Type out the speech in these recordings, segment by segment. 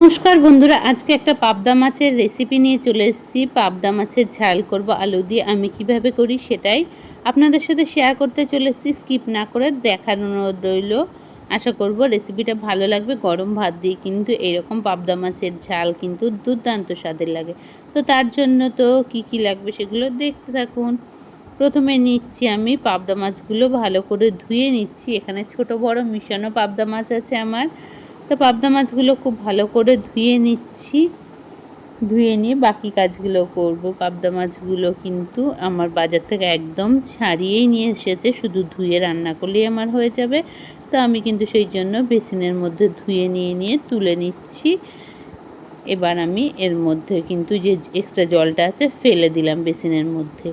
নমস্কার বন্ধুরা, আজকে একটা পাবদা মাছের রেসিপি নিয়ে চলে এসেছি। পাবদা মাছের ঝাল করব, আলু দিয়ে। আমি কীভাবে করি সেটাই আপনাদের সাথে শেয়ার করতে চলে এসেছি। স্কিপ না করে দেখানো রইল। আশা করব রেসিপিটা ভালো লাগবে। গরম ভাত দিয়ে কিন্তু এরকম পাবদা মাছের ঝাল কিন্তু দুর্দান্ত স্বাদের লাগে। তো তার জন্য তো কি কি লাগবে সেগুলো দেখতে থাকুন। প্রথমে নিচ্ছি আমি পাবদা মাছগুলো, ভালো করে ধুয়ে নিচ্ছি। এখানে ছোট বড় মিশানো পাবদা মাছ আছে আমার। তো পাবদা মাছগুলো খুব ভালো করে ধুয়ে নিচ্ছি। ধুয়ে নিয়ে বাকি কাজগুলো করব। পাবদা মাছগুলো কিন্তু আমার বাজার থেকে একদম ছাড়িয়েই নিয়ে এসেছে। শুধু ধুয়ে রান্না করলেই আমার হয়ে যাবে। তো আমি কিন্তু সেই জন্য বেসিনের মধ্যে ধুয়ে নিয়ে নিয়ে তুলে নিচ্ছি। এবার আমি এর মধ্যে কিন্তু যে এক্সট্রা জলটা আছে, ফেলে দিলাম বেসিনের মধ্যে।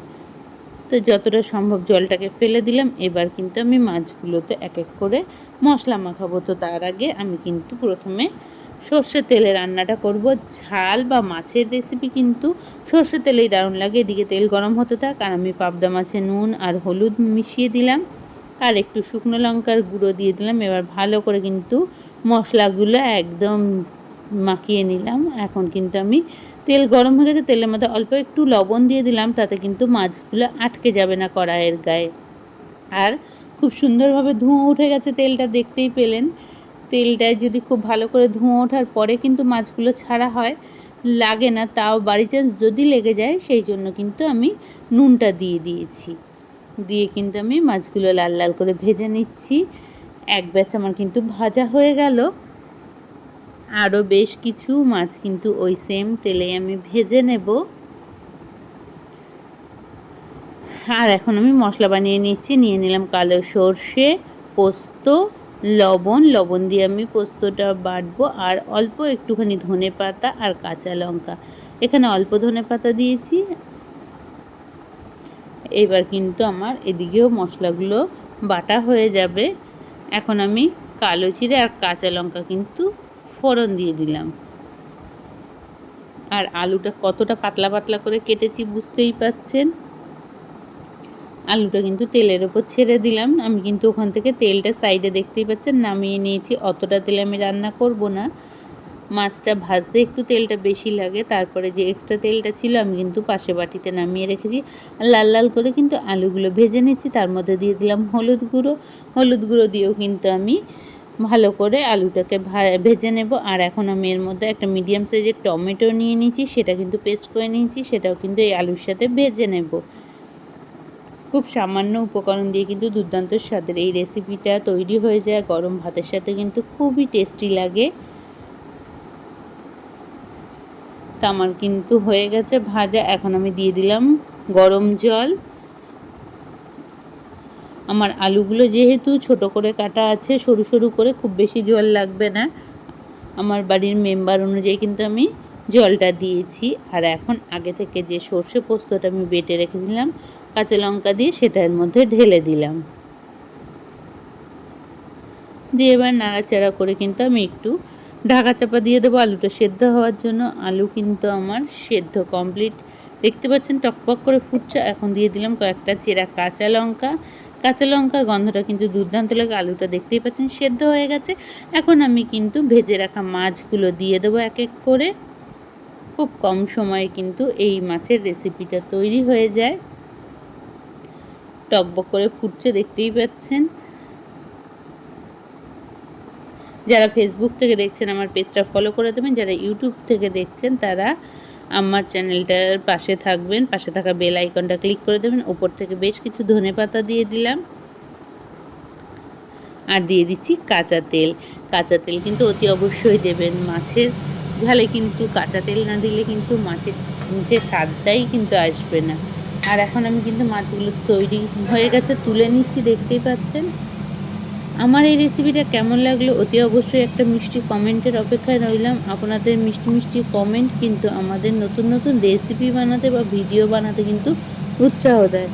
তো যতটা সম্ভব জলটাকে ফেলে দিলাম। এবার কিন্তু আমি মাছগুলোতে এক এক করে মশলা মাখাবো। তো তার আগে আমি কিন্তু প্রথমে সর্ষের তেলে রান্নাটা করব। ঝাল বা মাছের রেসিপি কিন্তু সর্ষের তেলেই দারুণ লাগে। এদিকে তেল গরম হতে থাক আর আমি পাবদা মাছে নুন আর হলুদ মিশিয়ে দিলাম। আর একটু শুকনো লঙ্কার গুঁড়ো দিয়ে দিলাম। এবার ভালো করে কিন্তু মশলাগুলো একদম মাখিয়ে নিলাম। এখন কিন্তু আমি তেল গরম হয়ে গেছে, তেলের মধ্যে অল্প একটু লবণ দিয়ে দিলাম, তাতে কিন্তু মাছগুলো আটকে যাবে না কড়াইয়ের গায়ে। আর খুব সুন্দরভাবে ধোঁয়া উঠে গেছে তেলটা, দেখতেই পেলেন। তেলটায় যদি খুব ভালো করে ধোঁয়া ওঠার পরে কিন্তু মাছগুলো ছাড়া হয়, লাগে না, তাও বাড়ি চান্স যদি লেগে যায়, সেই জন্য কিন্তু আমি নুনটা দিয়ে দিয়েছি। দিয়ে কিন্তু আমি মাছগুলো লাল লাল করে ভেজে নিচ্ছি। এক ব্যাচ আমার কিন্তু ভাজা হয়ে গেল। আরও বেশ কিছু মাছ কিন্তু ওই সেম তেলে আমি ভেজে নেব। আর এখন আমি মশলা বানিয়ে নিচ্ছি, নিয়ে নিলাম কালো সর্ষে, পোস্ত, লবণ। লবণ দিয়ে আমি পোস্তটা বাটবো আর অল্প একটুখানি ধনে পাতা আর কাঁচা লঙ্কা। এখানে অল্প ধনে পাতা দিয়েছি। এবার কিন্তু আমার এদিকেও মশলাগুলো বাটা হয়ে যাবে। এখন আমি কালো চিড়ে আর কাঁচা লঙ্কা কিন্তু ফোড়ন দিয়ে দিলাম। আর আলুটা কতটা পাতলা পাতলা করে কেটেছি বুঝতেই পাচ্ছেন? আলুটা কিন্তু তেলের ওপর ছেড়ে দিলাম। আমি কিন্তু ওখান থেকে তেলটা সাইডে দেখতেই পাচ্ছেন, নামিয়ে নিয়েছি। অতটা তেলে আমি রান্না করব না। মাছটা ভাজতে একটু তেলটা বেশি লাগে। তারপরে যে এক্সট্রা তেলটা ছিল আমি কিন্তু পাশে বাটিতে নামিয়ে রেখেছি। লাল লাল করে কিন্তু আলুগুলো ভেজে নিচ্ছি তার মধ্যে দিয়ে দিলাম হলুদ গুঁড়ো। হলুদ গুঁড়ো দিয়েও কিন্তু আমি ভালো করে আলুটাকে ভেজে নেব। আর এখন আমি এর মধ্যে একটা মিডিয়াম সাইজের টমেটো নিয়ে নিয়েছি, সেটা কিন্তু পেস্ট করে নিয়েছি, সেটাও কিন্তু এই আলুর সাথে ভেজে নেব। খুব সামান্য উপকরণ দিয়ে কিন্তু দুর্দান্ত স্বাদের এই রেসিপিটা তৈরি হয়ে যায়। গরম ভাতের সাথে কিন্তু খুবই টেস্টি লাগে। আমার কিন্তু হয়ে গেছে ভাজা। এখন আমি দিয়ে দিলাম গরম জল। আমার আলুগুলো যেহেতু ছোট করে কাটা আছে, সরু সরু করে খুব বেশি জল লাগবে না। আমার বাড়ির মেম্বার অনুযায়ী কিন্তু আমি জলটা দিয়েছি। আর এখন আগে থেকে যে সর্ষে পোস্তটা আমি বেটে রেখেছিলাম, কাঁচা লঙ্কা দিয়ে সেটার মধ্যে ঢেলে দিলাম। দিয়ে এবার নাড়াচাড়া করে কিন্তু আমি একটু ঢাকা চাপা দিয়ে দেবো আলুটা সেদ্ধ হওয়ার জন্য। আলু কিন্তু আমার সেদ্ধ কমপ্লিট দেখতে পাচ্ছেন টকপক করে ফুটছে। এখন দিয়ে দিলাম কয়েকটা চেরা কাঁচা লঙ্কা। কাঁচা লঙ্কার গন্ধটা কিন্তু দুর্দান্ত লাগে, আলুটা দেখতেই পাচ্ছেন সেদ্ধ হয়ে গেছে। এখন আমি কিন্তু ভেজে রাখা মাছগুলো দিয়ে দেবো এক এক করে। খুব কম সময়ে কিন্তু এই মাছের রেসিপিটা তৈরি হয়ে যায়। টকবক করে ফুটছে দেখতেই পাচ্ছেন। যারা ফেসবুক থেকে দেখছেন, আমার পেজটা ফলো করে দেবেন। যারা ইউটিউব থেকে দেখছেন, তারা আমার চ্যানেলটার পাশে থাকবেন, পাশে থাকা বেল আইকনটা ক্লিক করে দেবেন, ওপর থেকে বেশ কিছু ধনে পাতা দিয়ে দিলাম। আর দিয়ে দিচ্ছি কাঁচা তেল। কাঁচা তেল কিন্তু অতি অবশ্যই দেবেন। মাছের ঝালে কিন্তু কাঁচা তেল না দিলে কিন্তু মাছের যে স্বাদটাই কিন্তু আসবে না। আর এখন আমি কিন্তু মাছগুলো তৈরি হয়ে গেছে, তুলে নিচ্ছি, দেখতেই পাচ্ছেন। আমার এই রেসিপিটা কেমন লাগল অতি অবশ্যই একটা মিষ্টি কমেন্টের অপেক্ষায় রইলাম। আপনাদের মিষ্টি মিষ্টি কমেন্ট কিন্তু আমাদের নতুন নতুন রেসিপি বানাতে বা ভিডিও বানাতে কিন্তু উৎসাহ দেয়।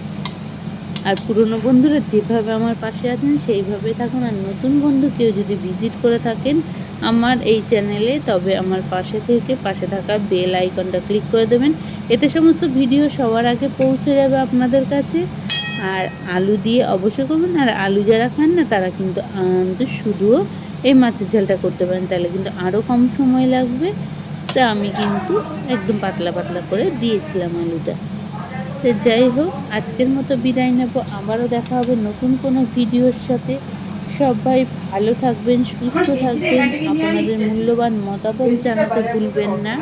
আর পুরনো বন্ধুরা যেভাবে আমার পাশে আছেন, সেইভাবে থাকুন। আর নতুন বন্ধু কেউ যদি ভিজিট করে থাকেন আমার এই চ্যানেলে তবে আমার পাশে থেকে পাশে থাকা বেল আইকনটা ক্লিক করে দেবেন। এতে সমস্ত ভিডিও সবার আগে পৌঁছে যাবে আপনাদের কাছে। আর আলু দিয়ে অবশ্যই করবেন আর আলু যারা খান না তারা কিন্তু আহ, শুধুও এই মাছের ঝালটা করতে পারেন। তাহলে কিন্তু আরও কম সময় লাগবে। তা আমি কিন্তু একদম পাতলা পাতলা করে দিয়েছিলাম আলুটা। তো যাই হোক আজকের মতো বিদায় নেব। আবারও দেখা হবে নতুন কোনো ভিডিওর সাথে। সবাই ভালো থাকবেন সুস্থ থাকবেন। আপনাদের মূল্যবান মতামত জানাতে ভুলবেন না।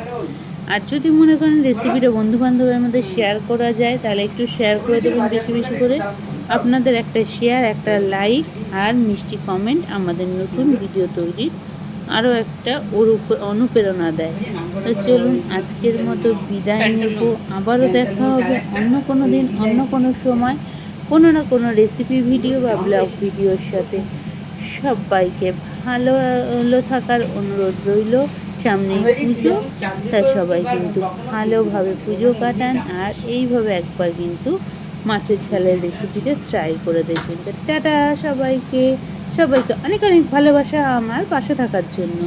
আর যদি মনে করেন রেসিপিটা বন্ধু বান্ধবের মধ্যে শেয়ার করা যায়, তাহলে একটু শেয়ার করে দেবেন বেশি বেশি করে। আপনাদের একটা শেয়ার একটা লাইক আর মিষ্টি কমেন্ট আমাদের নতুন ভিডিও তৈরির আরও একটা অনুপ- অনুপ্রেরণা দেয়। তো চলুন আজকের মতো বিদায় নেব। আবারও দেখা হবে অন্য কোনো দিন, অন্য কোনো সময়, কোনো না কোনো রেসিপি ভিডিও বা ব্লগ ভিডিওর সাথে। সবাইকে ভালো থাকার অনুরোধ রইল। সামনে পুজো, তাই সবাই কিন্তু ভালোভাবে পুজো কাটান আর এইভাবে একবার কিন্তু মাছের ঝালের রেসিপিটা ট্রাই করে দেখবেন। টাটা সবাইকে সবাইকে অনেক অনেক ভালোবাসা আমার পাশে থাকার জন্য।